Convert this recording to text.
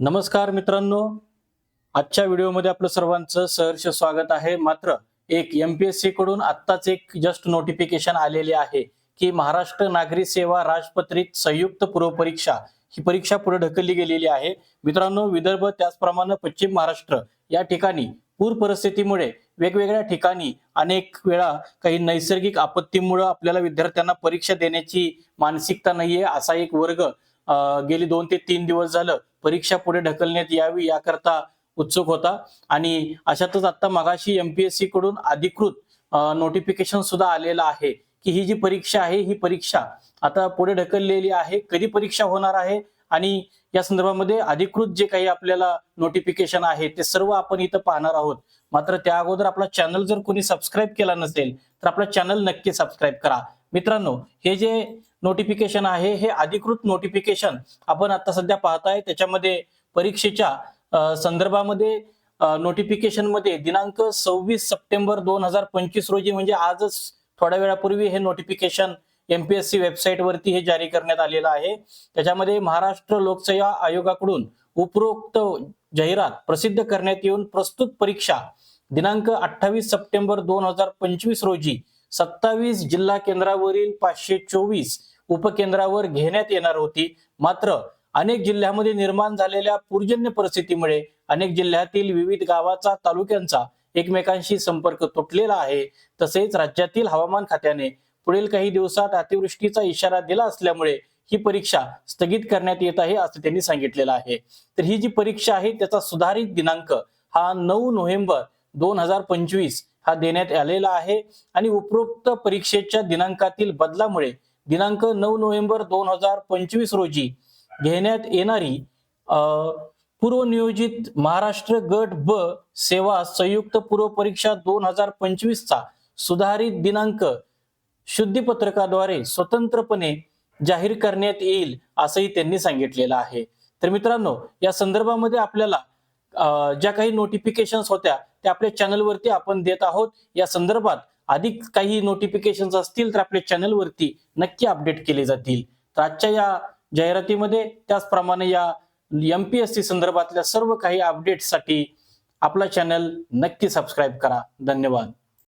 नमस्कार मित्रांनो. आजच्या व्हिडिओमध्ये आपलं सर्वांचं सहर्ष स्वागत आहे. मात्र एक एमपीएससी कडून आत्ताच एक जस्ट नोटिफिकेशन आलेले आहे की महाराष्ट्र नागरी सेवा राजपत्रित संयुक्त पूर्वपरीक्षा ही परीक्षा पुढे ढकलली गेलेली आहे. मित्रांनो विदर्भ त्याचप्रमाणे पश्चिम महाराष्ट्र या ठिकाणी पूर परिस्थितीमुळे वेगवेगळ्या ठिकाणी अनेक वेळा काही नैसर्गिक आपत्तीमुळे आपल्याला विद्यार्थ्यांना परीक्षा देण्याची मानसिकता नाहीये असा एक वर्ग अं, गेली दोन ते तीन दिवस झालं परीक्षा पुढे ढकलण्यात यावी याकरता उत्सुक होता. आणि अशातच आता मगाशी एमपीएससी कडून अधिकृत नोटिफिकेशन सुद्धा आलेलं आहे की ही जी परीक्षा आहे ही परीक्षा आता पुढे ढकललेली आहे. कधी परीक्षा होणार आहे? आणि या संदर्भामध्ये अधिकृत जे काही आपल्याला नोटिफिकेशन आहे ते सर्व आपण इथं पाहणार आहोत. मात्र त्या अगोदर आपला चॅनल जर कोणी सबस्क्राईब केला नसेल तर आपला चॅनल नक्की सबस्क्राईब करा. मित्रांनो हे जे नोटिफिकेशन आहे. हे अधिकृत नोटिफिकेशन आपण आता सध्या पाहताय. त्याच्यामध्ये परीक्षेच्या संदर्भामध्ये नोटिफिकेशनमध्ये दिनांक सव्वीस सप्टेंबर दोन हजार पंचवीस रोजी म्हणजे आजच थोड्या वेळापूर्वी हे नोटिफिकेशन एमपीएससी वेबसाईट वरती हे जारी करण्यात आलेलं आहे. त्याच्यामध्ये महाराष्ट्र लोकसेवा आयोगाकडून उपरोक्त जाहिरात प्रसिद्ध करण्यात येऊन प्रस्तुत परीक्षा दिनांक अठ्ठावीस सप्टेंबर दोन हजार पंचवीस रोजी सत्तावीस जिल्हा केंद्रावरील पाचशे चोवीस उपकेंद्रावर घेण्यात येणार होती. मात्र अनेक जिल्ह्यामध्ये निर्माण झालेल्या पूर्जन्य परिस्थितीमुळे अनेक जिल्ह्यातील विविध गावाचा तालुक्यांचा एकमेकांशी संपर्क तुटलेला आहे. तसेच राज्यातील हवामान खात्याने पुढील काही दिवसात अतिवृष्टीचा इशारा दिला असल्यामुळे ही परीक्षा स्थगित करण्यात येत आहे असं त्यांनी सांगितलेलं आहे. तर ही जी परीक्षा आहे त्याचा सुधारित दिनांक हा नऊ नोव्हेंबर दोन हजार पंचवीस हा देण्यात आलेला आहे. आणि उपरोक्त परीक्षेच्या दिनांकातील बदलामुळे दिनांक नऊ नोव्हेंबर दोन हजार पंचवीस रोजी घेण्यात येणारी पूर्वनियोजित महाराष्ट्र गट ब सेवा संयुक्त पूर्व परीक्षा दोन हजार पंचवीस चा सुधारित दिनांक शुद्धीपत्रकाद्वारे स्वतंत्रपणे जाहीर करण्यात येईल असंही त्यांनी सांगितलेलं आहे. तर मित्रांनो या संदर्भामध्ये आपल्याला ज्या काही नोटिफिकेशन्स होत्या त्या आपल्या चॅनलवरती आपण देत आहोत. या संदर्भात अधिक काही नोटिफिकेशन असतील तर आपल्या चॅनलवरती नक्की अपडेट केले जातील. तर आजच्या या जाहिरातीमध्ये त्याचप्रमाणे या एमपीएससी संदर्भातल्या सर्व काही अपडेट्ससाठी आपला चॅनल नक्की सबस्क्राईब करा. धन्यवाद.